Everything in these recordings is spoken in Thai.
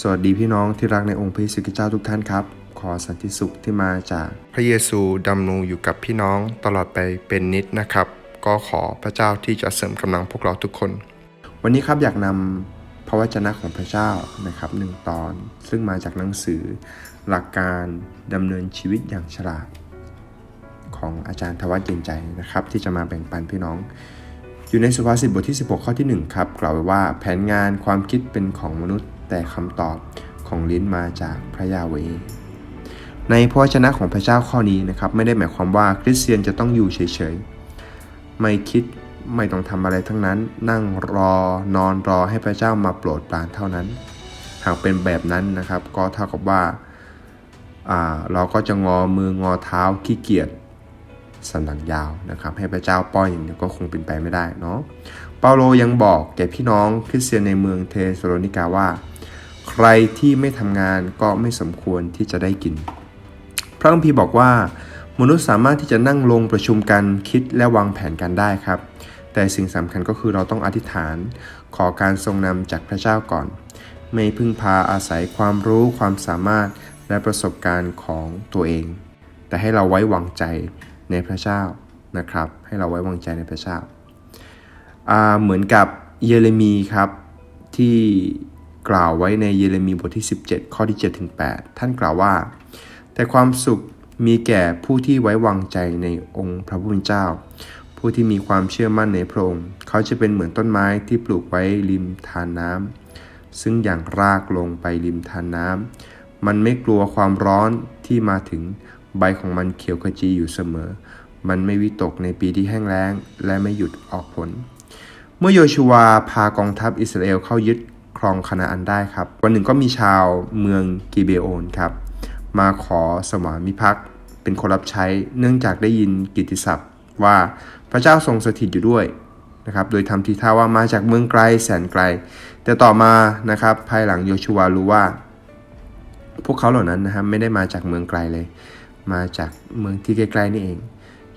สวัสดีพี่น้องที่รักในองค์พระเยซูคริสต์เจ้าทุกท่านครับ ขอสันติสุขที่มาจากพระเยซูดำรงอยู่กับพี่น้องตลอดไปเป็นนิดนะครับ ก็ขอพระเจ้าที่จะเสริมกำลังพวกเราทุกคน วันนี้ครับอยากนำพระวจนะของพระเจ้านะครับหนึ่งตอน ซึ่งมาจากหนังสือ หลักการดำเนินชีวิตอย่างฉลาด ของอาจารย์ทวัฒน์เย็นใจนะครับ ที่จะมาแบ่งปันพี่น้อง อยู่ในสุภาษิตบทที่ 16 ข้อที่ 1 ครับ กล่าวไว้ว่าแผนงานความคิดเป็นของมนุษย์ แต่คำตอบของลิ้นมาจากพระยาเว ในพระวจนะของพระเจ้าข้อนี้นะครับ ไม่ได้หมายความว่าคริสเตียนจะต้องอยู่เฉยๆ ไม่คิดไม่ต้องทำอะไรทั้งนั้น นั่งรอนอนรอให้พระเจ้ามาโปรดปรานเท่านั้น หากเป็นแบบนั้นนะครับ ก็เท่ากับว่าเราก็จะงอมืองอเท้าขี้เกียจ สันหลังยาวนะครับ ให้พระเจ้าป้อนอย่างเดียวก็คงเป็นไปไม่ได้เนาะเปาโลยังบอกแก่พี่น้องคริสเตียนในเมืองเทสโลนิกาว่า ใครที่ไม่ทำงานก็ไม่สมควรที่จะได้กิน พระคัมภีร์บอกว่ามนุษย์สามารถที่จะนั่งลงประชุมกันคิดและวางแผนกันได้ครับ แต่สิ่งสำคัญก็คือเราต้องอธิษฐานขอการทรงนำจากพระเจ้าก่อน ไม่พึ่งพาอาศัยความรู้ความสามารถและประสบการณ์ของตัวเอง แต่ให้เราไว้วางใจ ในพระเจ้านะครับ ให้เราไว้วางใจในพระเจ้า เหมือนกับเยเรมีครับที่กล่าวไว้ในเยเรมีบทที่ 17 ข้อที่7ถึง8ท่านกล่าวว่า แต่ความสุขมีแก่ผู้ที่ไว้วางใจในองค์พระผู้เป็นเจ้า ผู้ที่มีความเชื่อมั่นในพระองค์เขาจะเป็นเหมือนต้นไม้ที่ปลูกไว้ริมทานน้ำซึ่งอย่างรากลงไปริมทานน้ำมันไม่กลัวความร้อนที่มาถึง ใบของมันเขียวขจีอยู่เสมอ มันไม่วิตกในปีที่แห้งแล้ง และไม่หยุดออกผล เมื่อโยชูวาพากองทัพอิสราเอลเข้ายึดครองคานาอันได้ครับ วันหนึ่งก็มีชาวเมืองกิเบโอนครับ มาขอสวามิภักดิ์เป็นคนรับใช้เนื่องจากได้ยินกิตติศัพท์ว่าพระเจ้าทรงสถิตอยู่ด้วยนะครับโดยทำทีท่าว่ามาจากเมืองไกลแสนไกล แต่ต่อมานะครับภายหลังโยชูวารู้ว่า พวกเขาเหล่านั้นนะครับไม่ได้มาจากเมืองไกลเลย มาจากเมืองที่ใกล้ๆนี่เอง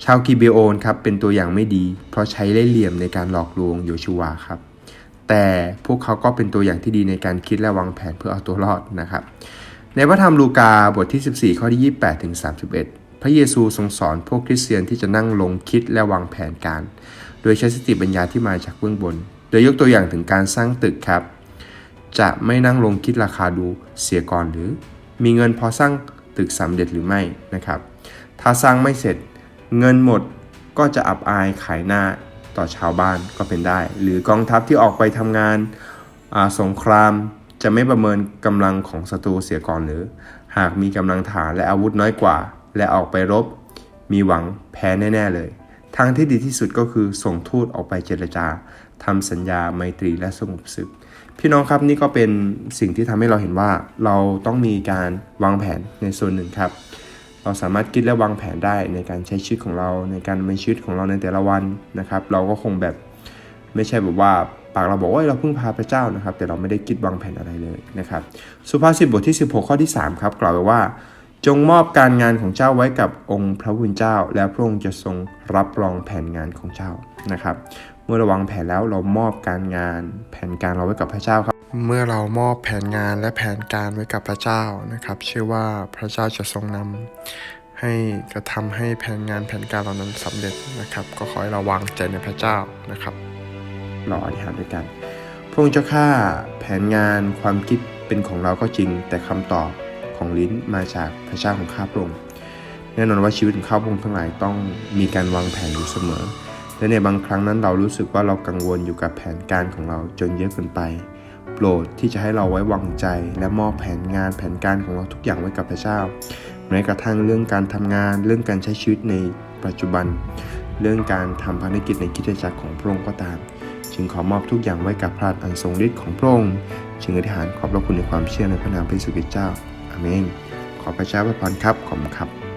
ชาวกิเบโอนครับเป็นตัวอย่างไม่ดี เพราะใช้เล่ห์เหลี่ยมในการหลอกลวงโยชูวาครับแต่พวกเขาก็เป็นตัวอย่างที่ดีในการคิดและวางแผนเพื่อเอาตัวรอดนะครับ ในพระธรรมลูกาบทที่ 14 ข้อที่ 28ถึง31 พระเยซูทรงสอนพวกคริสเตียนที่จะนั่งลงคิดและวางแผนการ โดยใช้สติปัญญาที่มาจากเบื้องบน โดยยกตัวอย่างถึงการสร้างตึกครับ จะไม่นั่งลงคิดราคาดูเสียก่อนหรือ มีเงินพอสร้าง ตึกสำเร็จหรือไม่นะครับ ถ้าสร้างไม่เสร็จเงินหมดก็จะอับอายขายหน้าต่อชาวบ้านก็เป็นได้ หรือกองทัพที่ออกไปทำงานาสงครามจะไม่ประเมินกำลังของศัตรูเสียก่อนหรือ หากมีกำลังฐานและอาวุธน้อยกว่า และออกไปรบ มีหวังแพ้แน่ ๆ เลย ทางที่ดีที่สุดก็คือส่งทูตออกไปเจรจาทำสัญญาไมตรีและสงบศึก พี่น้องครับนี่ก็เป็นสิ่งที่ทำให้เราเห็นว่าเราต้องมีการวางแผนในส่วนหนึ่งครับเราสามารถคิดและวางแผนได้ในการใช้ชีวิตของเราในการมีชีวิตของเราในแต่ละวันนะครับ เราก็คงแบบไม่ใช่แบบว่าปากเราบอกว่าเราพึ่งพาพระเจ้านะครับ แต่เราไม่ได้คิดวางแผนอะไรเลยนะครับ สุภาษิตบทที่ 16 ข้อที่ 3 ครับกล่าวไว้ว่า จงมอบการงานของเจ้าไว้กับองค์พระผู้เป็นเจ้า แล้วพระองค์จะทรงรับรองแผนงานของเจ้านะครับ เมื่อเราวางแผนแล้วเรามอบการงาน แผนการเราไว้กับพระเจ้าครับ เมื่อเรามอบแผนงานและแผนการไว้กับพระเจ้านะครับ เชื่อว่าพระเจ้าจะทรงนำให้กระทำให้แผนงานแผนการเรานั้นสำเร็จนะครับ ก็ขอให้เราวางใจในพระเจ้านะครับเราอธิษฐานด้วยกัน พระองค์เจ้าข้าแผนงานความคิดเป็นของเราก็จริงแต่คำตอบ ของลิ้นมาจากพระเจ้าของข้าพระองค์แน่นอนว่าชีวิตของข้าพระองค์ทั้งหลายต้องมีการวางแผนอยู่เสมอ และในบางครั้งนั้นเรารู้สึกว่าเรากังวลอยู่กับแผนการของเราจนเยอะเกินไป โปรดที่จะให้เราไว้วางใจ และมอบแผนงานแผนการของเราทุกอย่างไว้กับพระเจ้าแม้กระทั่งเรื่องการทำงาน เรื่องการใช้ชีวิตในปัจจุบัน เรื่องการทำภารกิจในกิจจักรของพระองค์ก็ตาม จึงขอมอบทุกอย่างไว้กับพระอันทรงฤทธิ์ของพระองค์จึงอธิษฐานขอบพระคุณในความเชื่อในพระนามพระเยซูคริสต์เจ้า เมนขอพระเจ้าอวยพรครับขอบคุณครับ